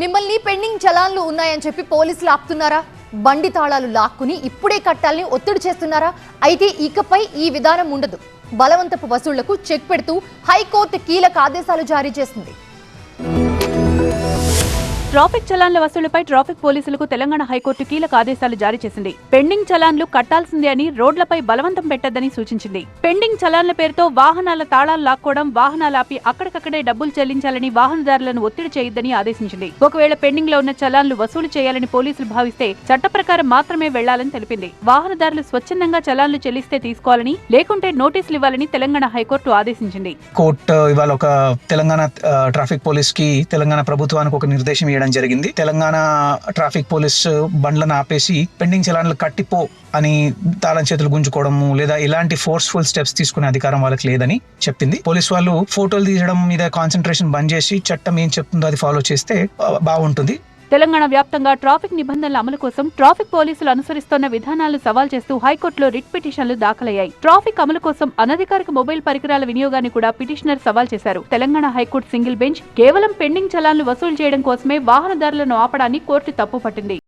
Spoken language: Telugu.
మిమ్మల్ని పెండింగ్ చలాన్లు ఉన్నాయని చెప్పి పోలీసులు ఆపుతున్నారా? బండి తాళాలు లాక్కుని ఇప్పుడే కట్టాలని ఒత్తిడి చేస్తున్నారా? అయితే ఇకపై ఈ విధానం ఉండదు. బలవంతపు వసూళ్ళకు చెక్ పెడుతూ హైకోర్టు కీలక ఆదేశాలు జారీ చేసింది ట్రాఫిక్ చలాన్ల వసూలుపై ట్రాఫిక్ పోలీసులకు తెలంగాణ హైకోర్టు కీలక ఆదేశాలు జారీ చేసింది. పెండింగ్ చలాన్లు కట్టాల్సిందే అని రోడ్లపై బలవంతం పెట్టద్దని సూచించింది. పెండింగ్ చలాన్ల పేరుతో వాహనాల తాళాలు లాక్కోవడం వాహనాలు ఆపి అక్కడికక్కడే డబ్బులు చెల్లించాలని వాహనదారులను ఒత్తిడి చేయొద్దని ఆదేశించింది. ఒకవేళ పెండింగ్లో ఉన్న చలాన్లు వసూలు చేయాలని పోలీసులు భావిస్తే చట్ట ప్రకారం మాత్రమే వెళ్ళాలని తెలిపింది. వాహనదారులు స్వచ్ఛందంగా చలాన్లు చెల్లిస్తే తీసుకోవాలని లేకుంటే నోటీసులు ఇవ్వాలని తెలంగాణ హైకోర్టు ఆదేశించింది. కోర్టు ఇవాళ ఒక తెలంగాణ ట్రాఫిక్ పోలీస్కి తెలంగాణ ప్రభుత్వానికి ఒక నిర్దేశం చేయడం జరిగింది. తెలంగాణ ట్రాఫిక్ పోలీస్ బండ్లను ఆపేసి పెండింగ్ చలాన్లు కట్టిపో అని తాళం చేతులు గుంజుకోవడము లేదా ఇలాంటి ఫోర్స్ఫుల్ స్టెప్స్ తీసుకునే అధికారం వాళ్ళకి లేదని చెప్పింది. పోలీస్ వాళ్ళు ఫోటోలు తీయడం మీద కాన్సన్ట్రేషన్ బంద్ చేసి చట్టం ఏం చెప్తుందో అది ఫాలో చేస్తే బాగుంటుంది. తెలంగాణ వ్యాప్తంగా ట్రాఫిక్ నిబంధనల అమలు కోసం ట్రాఫిక్ పోలీసులు అనుసరిస్తున్న విధానాలను సవాల్ చేస్తూ హైకోర్టులో రిట్ పిటిషన్లు దాఖలయ్యాయి. ట్రాఫిక్ అమలు కోసం అనధికారిక మొబైల్ పరికరాల వినియోగాన్ని కూడా పిటిషనర్ సవాల్ చేశారు. Telangana high court single bench కేవలం పెండింగ్ చలాన్లు వసూలు చేయడం కోసమే వాహనదారులను ఆపడాన్ని కోర్టు తప్పుపట్టింది.